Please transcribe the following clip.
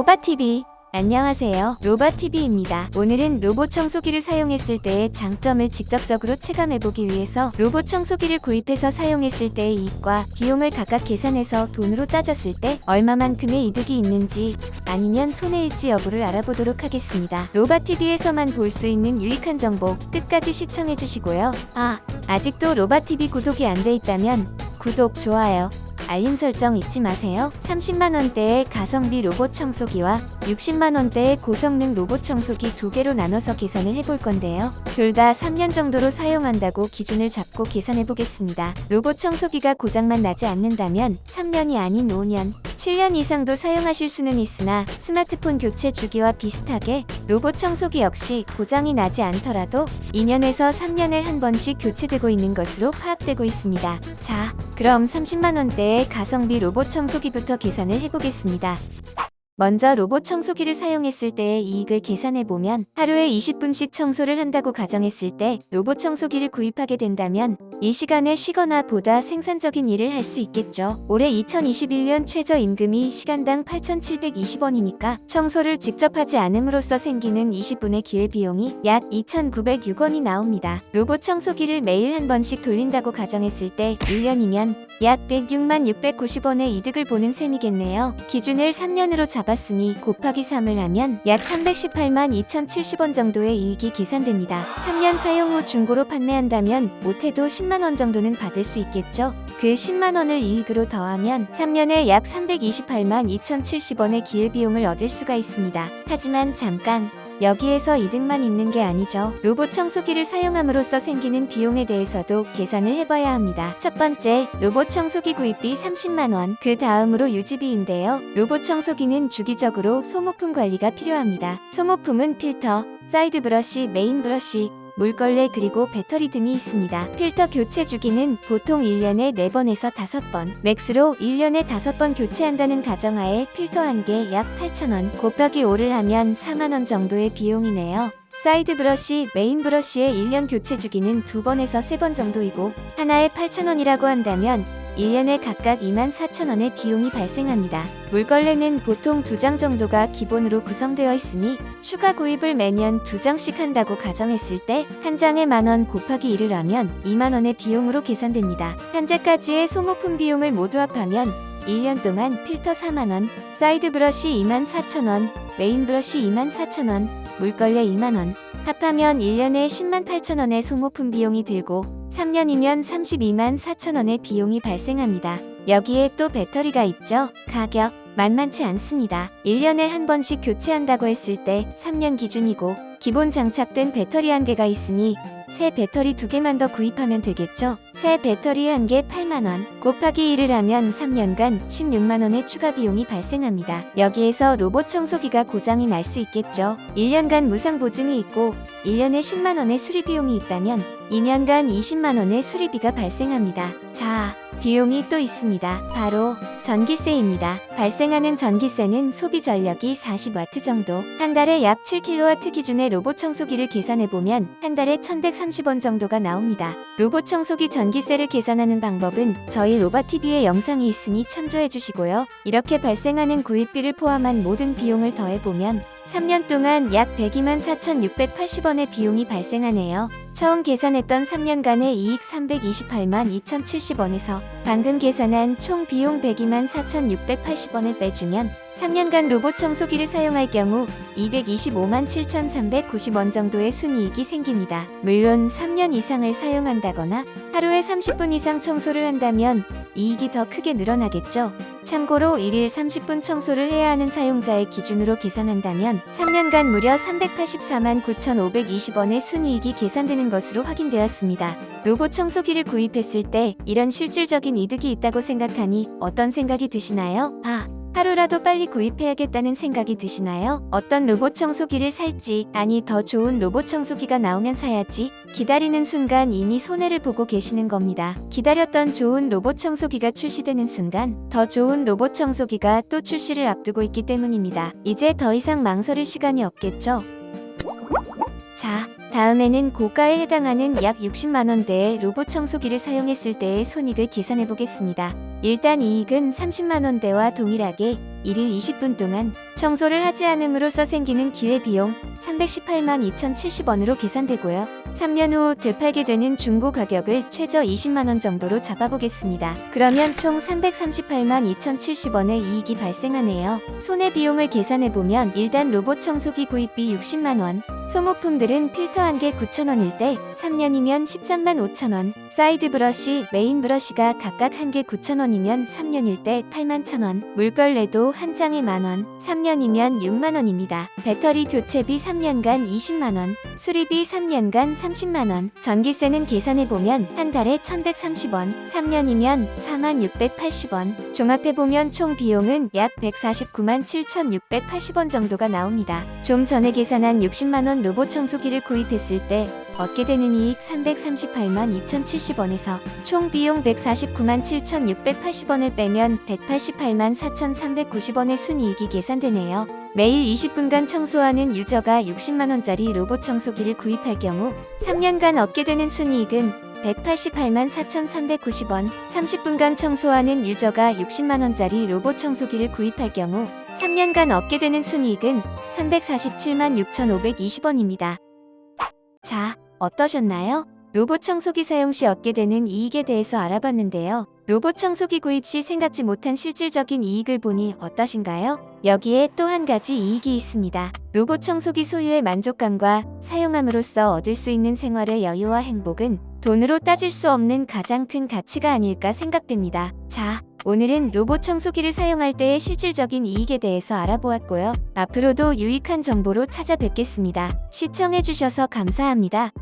로바TV 안녕하세요. 로바TV입니다. 오늘은 로봇 청소기를 사용했을 때의 장점을 직접적으로 체감해보기 위해서 로봇 청소기를 구입해서 사용했을 때의 이익과 비용을 각각 계산해서 돈으로 따졌을 때 얼마만큼의 이득이 있는지 아니면 손해일지 여부를 알아보도록 하겠습니다. 로바TV에서만 볼 수 있는 유익한 정보 끝까지 시청해주시고요. 아, 아직도 로바TV 구독이 안 돼 있다면 구독, 좋아요, 알림 설정 잊지 마세요. 30만원대의 가성비 로봇 청소기와 60만원대의 고성능 로봇 청소기 두 개로 나눠서 계산을 해볼 건데요. 둘 다 3년 정도로 사용한다고 기준을 잡고 계산해 보겠습니다. 로봇 청소기가 고장만 나지 않는다면 3년이 아닌 5년, 7년 이상도 사용하실 수는 있으나 스마트폰 교체 주기와 비슷하게 로봇 청소기 역시 고장이 나지 않더라도 2년에서 3년에 한 번씩 교체되고 있는 것으로 파악되고 있습니다. 자, 그럼 30만원대의 가성비 로봇 청소기부터 계산을 해보겠습니다. 먼저 로봇 청소기를 사용했을 때의 이익을 계산해 보면 하루에 20분씩 청소를 한다고 가정했을 때 로봇 청소기를 구입하게 된다면 이 시간에 쉬거나 보다 생산적인 일을 할 수 있겠죠. 올해 2021년 최저 임금이 시간당 8,720원이니까 청소를 직접 하지 않음으로써 생기는 20분의 기회 비용이 약 2,906원이 나옵니다. 로봇 청소기를 매일 한 번씩 돌린다고 가정했을 때 1년이면 약 106만 690원의 이득을 보는 셈이겠네요. 기준을 3년으로 잡았으니 곱하기 3을 하면 약 318만 2,070원 정도의 이익이 계산됩니다. 3년 사용 후 중고로 판매한다면 못해도 10만원 정도는 받을 수 있겠죠. 그 10만원을 이익으로 더하면 3년에 약 328만 2,070원의 기회비용을 얻을 수가 있습니다. 하지만 잠깐 여기에서 이득만 있는 게 아니죠. 로봇 청소기를 사용함으로써 생기는 비용에 대해서도 계산을 해봐야 합니다. 첫 번째, 로봇 청소기 구입비 30만원, 그 다음으로 유지비인데요. 로봇 청소기는 주기적으로 소모품 관리가 필요합니다. 소모품은 필터, 사이드 브러쉬, 메인 브러쉬, 물걸레 그리고 배터리 등이 있습니다. 필터 교체 주기는 보통 1년에 4번에서 5번, 맥스로 1년에 5번 교체한다는 가정하에 필터 한 개 약 8,000원, 곱하기 5를 하면 4만원 정도의 비용이네요. 사이드 브러쉬, 메인 브러쉬의 1년 교체 주기는 2번에서 3번 정도이고 하나에 8,000원이라고 한다면 1년에 각각 2만 4천원의 비용이 발생합니다. 물걸레는 보통 2장 정도가 기본으로 구성되어 있으니 추가 구입을 매년 2장씩 한다고 가정했을 때 한 장에 만원 곱하기 1을 하면 2만원의 비용으로 계산됩니다. 현재까지의 소모품 비용을 모두 합하면 1년 동안 필터 4만원, 사이드 브러쉬 2만 4천원, 메인 브러쉬 2만 4천원, 물걸레 2만원, 합하면 1년에 10만 8천원의 소모품 비용이 들고 3년이면 32만 4천원의 비용이 발생합니다. 여기에 또 배터리가 있죠. 가격 만만치 않습니다. 1년에 한 번씩 교체한다고 했을 때 3년 기준이고 기본 장착된 배터리 한 개가 있으니 새 배터리 두 개만 더 구입하면 되겠죠. 새 배터리 한 개 8만원 곱하기 1을 하면 3년간 16만원의 추가 비용이 발생합니다. 여기에서 로봇 청소기가 고장이 날 수 있겠죠. 1년간 무상 보증이 있고 1년에 10만원의 수리 비용이 있다면 2년간 20만원의 수리비가 발생합니다. 자, 비용이 또 있습니다. 바로 전기세입니다. 발생하는 전기세는 소비 전력이 40W 정도, 한 달에 약 7kW 기준의 로봇 청소기를 계산해보면 한 달에 1130원 정도가 나옵니다. 로봇 청소기 전기세를 계산하는 방법은 저희 로바TV에 영상이 있으니 참조해주시고요. 이렇게 발생하는 구입비를 포함한 모든 비용을 더해보면 3년 동안 약 102만 4,680원의 비용이 발생하네요. 처음 계산했던 3년간의 이익 328만 2,070원에서 방금 계산한 총 비용 102만 4,680원을 빼주면 3년간 로봇 청소기를 사용할 경우 225만 7,390원 정도의 순이익이 생깁니다. 물론 3년 이상을 사용한다거나 하루에 30분 이상 청소를 한다면 이익이 더 크게 늘어나겠죠. 참고로 1일 30분 청소를 해야 하는 사용자의 기준으로 계산한다면 3년간 무려 384만 9,520원의 순이익이 계산되는 것으로 확인되었습니다. 로봇 청소기를 구입했을 때 이런 실질적인 이득이 있다고 생각하니 어떤 생각이 드시나요? 아, 하루라도 빨리 구입해야겠다는 생각이 드시나요? 어떤 로봇 청소기를 살지, 아니 더 좋은 로봇 청소기가 나오면 사야지. 기다리는 순간 이미 손해를 보고 계시는 겁니다. 기다렸던 좋은 로봇 청소기가 출시되는 순간 더 좋은 로봇 청소기가 또 출시를 앞두고 있기 때문입니다. 이제 더 이상 망설일 시간이 없겠죠? 자, 다음에는 고가에 해당하는 약 60만원대의 로봇 청소기를 사용했을 때의 손익을 계산해 보겠습니다. 일단 이익은 30만원대와 동일하게 1일 20분 동안 청소를 하지 않음으로써 생기는 기회비용 318만 2,070원으로 계산되고요. 3년 후 되팔게 되는 중고 가격을 최저 20만원 정도로 잡아보겠습니다. 그러면 총 338만 2,070원의 이익이 발생하네요. 손해비용을 계산해보면 일단 로봇 청소기 구입비 60만원, 소모품들은 필터 1개 9,000원일 때 3년이면 13만 5천원, 사이드 브러쉬, 메인 브러쉬가 각각 1개 9,000원이면 3년일 때 8만 1,000원, 물걸레도 한 장에 만원, 3년 이면 6만원입니다. 배터리 교체비 3년간 20만원, 수리비 3년간 30만원, 전기세는 계산해보면 한 달에 1130원, 3년이면 4만 680원, 종합해보면 총 비용은 약 149만 7,680원 정도가 나옵니다. 좀 전에 계산한 60만원 로봇 청소기를 구입했을 때 얻게 되는 이익 338만 2,070원에서 총 비용 149만 7,680원을 빼면 188만 4,390원의 순이익이 계산되네요. 매일 20분간 청소하는 유저가 60만원짜리 로봇 청소기를 구입할 경우 3년간 얻게 되는 순이익은 188만 4,390원, 30분간 청소하는 유저가 60만원짜리 로봇 청소기를 구입할 경우 3년간 얻게 되는 순이익은 347만 6,520원입니다. 자, 어떠셨나요? 로봇 청소기 사용 시 얻게 되는 이익에 대해서 알아봤는데요. 로봇 청소기 구입 시 생각지 못한 실질적인 이익을 보니 어떠신가요? 여기에 또 한 가지 이익이 있습니다. 로봇 청소기 소유의 만족감과 사용함으로써 얻을 수 있는 생활의 여유와 행복은 돈으로 따질 수 없는 가장 큰 가치가 아닐까 생각됩니다. 자, 오늘은 로봇 청소기를 사용할 때의 실질적인 이익에 대해서 알아보았고요. 앞으로도 유익한 정보로 찾아뵙겠습니다. 시청해주셔서 감사합니다.